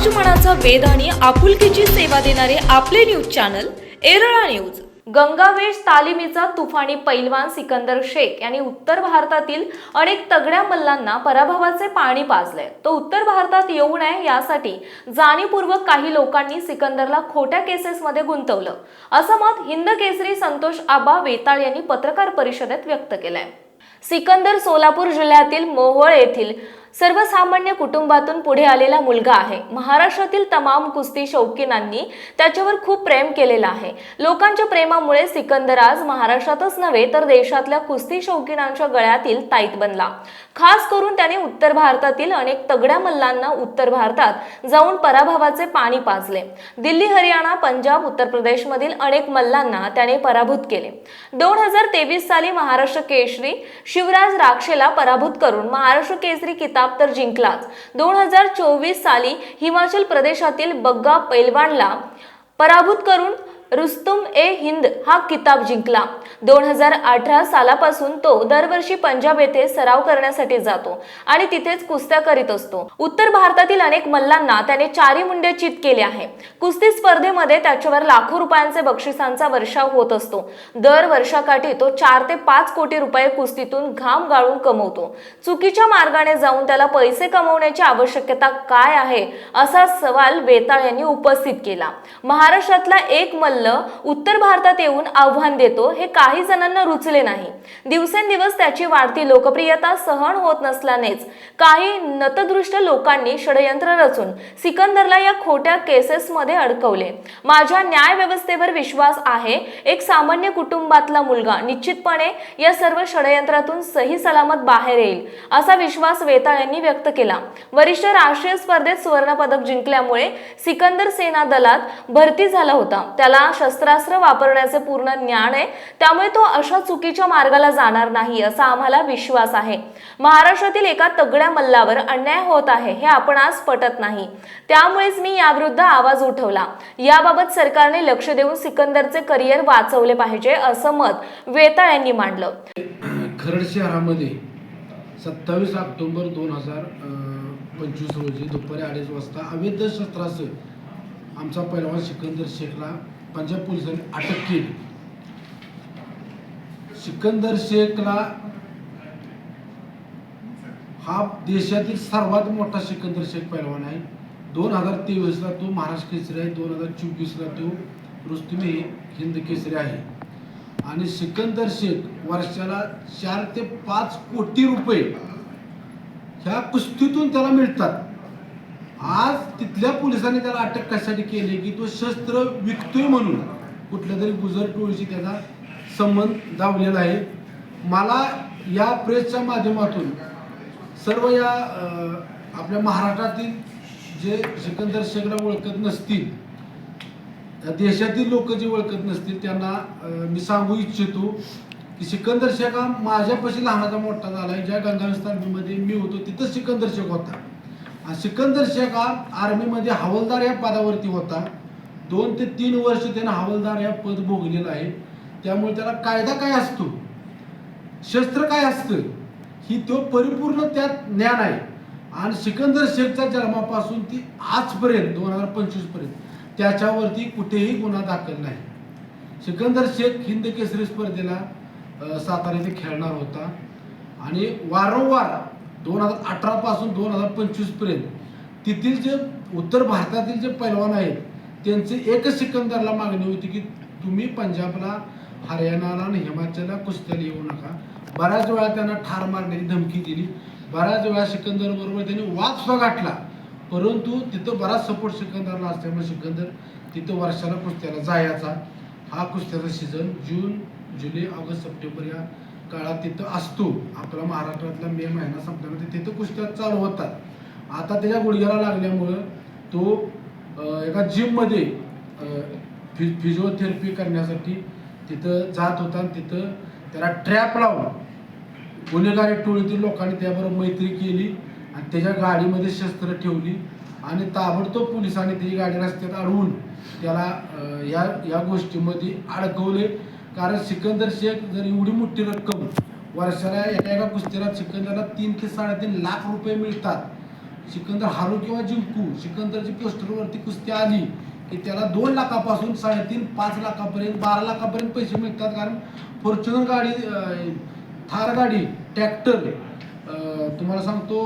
समाजमनाचा वेध आणि आपुलकीची सेवा देणारे आपले news channel Erala news. Gangavesh तालिमीचा तुफानी पैलवान सिकंदर शेख यांनी उत्तर भारतातील अनेक तगड्या मल्लांना पराभवाचे पाणी पाजले तो उत्तर भारतात येऊ नये यासाठी जाणीवपूर्वक काही लोकांनी सिकंदरला खोट्या केसेसमध्ये गुंतवलं. असं मत हिंद केसरी संतोष आबा वेताळ यांनी पत्रकार परिषदेत व्यक्त केलंय. सिकंदर सोलापूर जिल्ह्यातील मोहोळ येथील सर्वसामान्य कुटुंबातून पुढे आलेला मुलगा आहे. महाराष्ट्रातील तमाम कुस्ती शौकीनांनी त्याच्यावर खूप प्रेम केलेलं आहे. लोकांच्या प्रेमामुळे सिकंदर आज महाराष्ट्रातच नव्हे तर देशातल्या कुस्ती शौकीनांच्या गळ्यातील ताईत बनला. खास करून त्याने उत्तर भारतातील अनेक तगड्या मल्लांना उत्तर भारतात जाऊन पराभवाचे पाणी पाजले. दिल्ली हरियाणा पंजाब उत्तर प्रदेशमधील अनेक मल्लांना त्याने पराभूत केले. दोन हजार तेवीस साली महाराष्ट्र केसरी शिवराज राक्षेला पराभूत करून महाराष्ट्र केसरी किताब तर जिंकलाच. दोन हजार चोवीस साली हिमाचल प्रदेशातील बग्गा पैलवानला पराभूत करून रुस्तुम ए हिंद हा किताब जिंकला. दोन हजार अठरा सालापासून तो दरवर्षी पंजाब येथे सराव करण्यासाठी जातो आणि तिथेच कुस्त्या करीत असतो. उत्तर भारतातील अनेक मल्लांना त्याने चारी मुंडे चित केले आहे. कुस्ती स्पर्धेमध्ये त्याच्यावर लाखो रुपयांचे बक्षिसांचा वर्षाव होत असतो. दर वर्षाकाठी तो चार ते पाच कोटी रुपये कुस्तीतून घाम गाळून कमवतो. चुकीच्या मार्गाने जाऊन त्याला पैसे कमवण्याची आवश्यकता काय आहे? असा सवाल वेताळ यांनी उपस्थित केला. महाराष्ट्रातला एक मल्ल उत्तर भारतात येऊन आव्हान देतो हे काय काही जणांना रुचले नाही. दिवसेंदिवस त्याची वाढती लोकप्रियता सहन होत नसल्यानेच काही नतदृष्ट लोकांनी षडयंत्र रचून सिकंदरला या खोट्या केसेसमध्ये अडकवले. माझ्या न्याय व्यवस्थेवर विश्वास आहे. एक सामान्य कुटुंबातला मुलगा निश्चितपणे या सर्व षडयंत्रातून सही सलामत बाहेर येईल असा विश्वास वेताळ यांनी व्यक्त केला. वरिष्ठ राष्ट्रीय स्पर्धेत सुवर्णपदक जिंकल्यामुळे सिकंदर सेना दलात भरती झाला होता. त्याला शस्त्रास्त्र वापरण्याचे पूर्ण ज्ञान आहे. त्यामुळे तो अशा चुकीच्या मार्गाला जाणार नाही असा आम्हाला विश्वास आहे. महाराष्ट्रातील एका तगड्या मल्लावर अन्याय होत आहे हे आपण आज पटत नाही. त्यामुळेच मी याविरुद्ध आवाज उठवला. याबाबत सरकारने लक्ष देऊन सिकंदरचे करिअर वाचवले पाहिजे असं मत वेताळ यांनी मांडलं. खरड शहरामध्ये सत्तावीस ऑक्टोबर दोन हजार पंचवीस रोजी दुपारी अडीच वाजता अवैध शस्त्रासह आमचा पहिलवान सिकंदर शेखला पंजाब पोलिसांनी अटक केली. सिकंदर शेखला हा देशातील सर्वात मोठा सिकंदर शेख पैलवान आहे. दोन हजार तेवीसला तो महाराष्ट्र केसरी आहे. दोन हजार चोवीसला तो रुस्तुमे हिंद केसरी आहे. आणि सिकंदर शेख वर्षाला चार ते पाच कोटी रुपये ह्या कुस्तीतून त्याला मिळतात. आज तिथल्या पोलिसांनी त्याला अटक कशासाठी केली की तो शस्त्र विकतोय म्हणून. कुठल्या तरी गुजर टोळीशी त्याचा संबंध दावलेला आहे. मला या प्रेसच्या माध्यमातून सर्व या आपल्या महाराष्ट्रातील जे सिकंदर शेखला ओळखत नसतील देशातील लोक जे ओळखत नसतील त्यांना मी सांगू इच्छितो की सिकंदर शेख हा माझ्यापाशी लहानाचा मोठा झाला आहे. ज्या गंगावस्थानमध्ये मी होतो तिथं सिकंदर शेख होता. आणि सिकंदर शेख हा आर्मीमध्ये हवालदार या पदावरती होता. दोन ते तीन वर्ष त्यानं हवालदार या पद भोगलेलं आहे. त्यामुळे त्याला कायदा काय असतो? शस्त्र काय असतं? ही तो परिपूर्ण त्यात ज्ञान आहे. आणि सिकंदर शेखच्या जन्मापासून ती आजपर्यंत दोन हजार पंचवीसपर्यंत त्याच्यावरती कुठेही गुन्हा दाखल नाही. सिकंदर शेख हिंद केसरी स्पर्धेला अ, सातारा येथे खेळणार होता. आणि वारंवार दोन हजार अठरापासून दोन हजार पंचवीसपर्यंत तेथील जे उत्तर भारतातील जे पैलवान आहेत त्यांचे एकच सिकंदरला मागणी होती की तुम्ही पंजाबला हरियाणाला आणि हिमाचलला कुस्त्याला येऊ नका. बऱ्याच वेळा त्यांना ठार मारण्याची धमकी दिली. बऱ्याच वेळा सिकंदर बरोबर त्यांनी वाद सुद्धा गाठला. परंतु तिथं बराच सपोर्ट सिकंदरला असल्यामुळे सिकंदर तिथं वर्षाला कुस्त्याला जायचा. हा कुस्त्याचा सीझन जून जुलै ऑगस्ट सप्टेंबर या काळात तिथं असतो. आपला महाराष्ट्रातला मे महिना संपल्यानंतर तिथं कुस्त्या चालू होतात. आता त्याच्या गुडघ्याला लागल्यामुळं तो एका जिममध्ये फि फिजिओथेरपी करण्यासाठी तिथं जात होता आणि तिथं त्याला ट्रॅप लावून गुन्हेगारी टोळीतील लोकांनी त्याबरोबर मैत्री केली आणि त्याच्या गाडीमध्ये शस्त्र ठेवली आणि ताबडतोब पोलिसांनी त्याची गाडी रस्त्यात अडवून त्याला या या गोष्टीमध्ये अडकवले. कारण सिकंदर शेख जर एवढी मोठी रक्कम वर्षाला एका एका कुस्तीला सिकंदरला तीन ते साडेतीन लाख रुपये मिळतात. सिकंदर हारू किंवा जिंकू सिकंदरची पोस्टरवरती कुस्ती आली की त्याला दोन लाखापासून साडेतीन पाच लाखापर्यंत बारा लाखापर्यंत पैसे मिळतात. कारण फॉर्च्युनर गाडी थार गाडी ट्रॅक्टर तुम्हाला सांगतो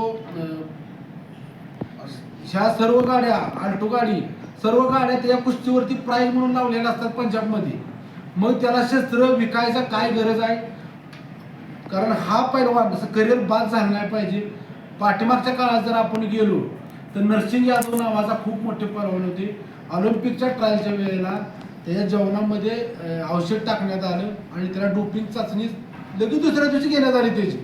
ह्या सर्व गाड्या आल्टो गाडी सर्व गाड्या त्या कुस्तीवरती प्राईज म्हणून लावलेल्या असतात पंजाबमध्ये. मग त्याला शस्त्र विकायचा काय गरज आहे? कारण हा पैलवान जसं करिअर बाद झाला नाही पाहिजे. पाठीमागच्या काळात जर आपण गेलो तर नरसिंग यादव नावाचा खूप मोठे पैलवान होते. ऑलिम्पिकच्या ट्रायलच्या वेळेला त्याच्या जेवणामध्ये औषध टाकण्यात आलं आणि त्याला डोपिंग चाचणी लगेच दुसऱ्या दिवशी घेण्यात आली त्याची.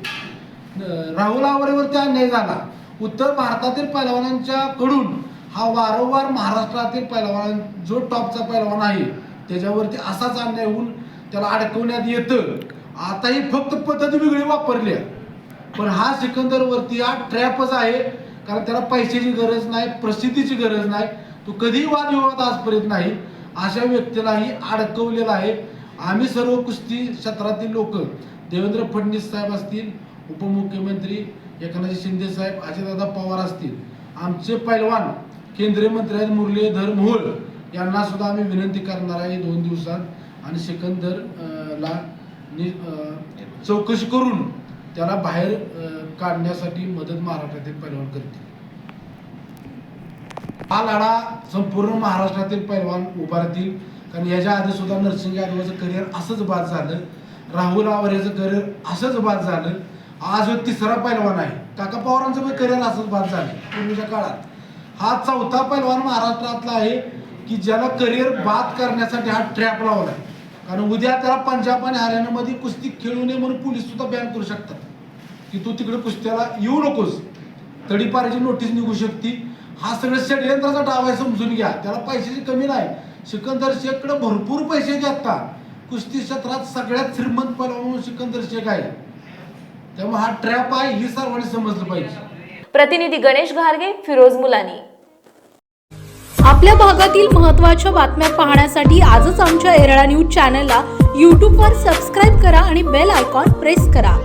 राहुल आवरेवरती अन्याय झाला. उत्तर भारतातील पैलवानांच्या कडून हा वारंवार महाराष्ट्रातील पैलवान जो टॉपचा पैलवान आहे त्याच्यावरती असाच अन्याय होऊन त्याला अडकवण्यात येतं. आताही फक्त पद्धती वेगळी वापरली आहे पण हा सिकंदरवरती हा ट्रॅपच आहे. कारण त्याला पैशाची गरज नाही प्रसिद्धीची गरज नाही. तो कधीही वादविवाद आजपर्यंत नाही अशा व्यक्तीलाही अडकवलेला आहे. आम्ही सर्व कुस्ती क्षेत्रातील लोक देवेंद्र फडणवीस साहेब असतील उपमुख्यमंत्री एकनाथ शिंदे साहेब अजितदादा पवार असतील आमचे पैलवान केंद्रीय मंत्री आहेत मुरलीधर मोहोळ यांना सुद्धा आम्ही विनंती करणार आहे दोन दिवसात. आणि सिकंदर ला नि- चौकशी करून त्याला बाहेर काढण्यासाठी मदत महाराष्ट्रातील पैलवान करतील. हा लढा संपूर्ण महाराष्ट्रातील पैलवान उभारतील. कारण याच्या आधी सुद्धा नरसिंग यादवाचं करिअर असंच बाद झालं. राहुल आवारेचं करिअर असंच बाद झालं. आज तिसरा पैलवान आहे. काका पवारांचं पण करिअर असंच बाद झालं. पूर्वीच्या काळात. हा चौथा पैलवान महाराष्ट्रातला आहे की ज्याला करिअर बाद करण्यासाठी हा ट्रॅप लावलाय. कारण उद्या त्याला पंजाब आणि हरियाणामध्ये कुस्ती खेळू नये म्हणून पोलीस सुद्धा बॅन करू शकतात. की तू तिकडे कुस्त्याला येऊ नकोस. तडीपारीची नोटीस निघू शकते. हा सगळं षडयंत्राचा डाव आहे समजून घ्या. त्याला पैशाची कमी नाही. सिकंदर शेखकडे भरपूर पैसे आता कुस्ती क्षेत्रात सगळ्यात श्रीमंत पैलवान म्हणून सिकंदर शेख आहे. त्यामुळे हा ट्रॅप आहे हे सर्वांनी समजलं पाहिजे. प्रतिनिधी गणेश घारगे फिरोज मुलानी. आपल्या भागातील महत्त्वाच्या बातम्या पाहण्यासाठी आजच आमच्या एरळा न्यूज चॅनलला यूट्यूबवर सबस्क्राईब करा आणि बेल आयकॉन प्रेस करा.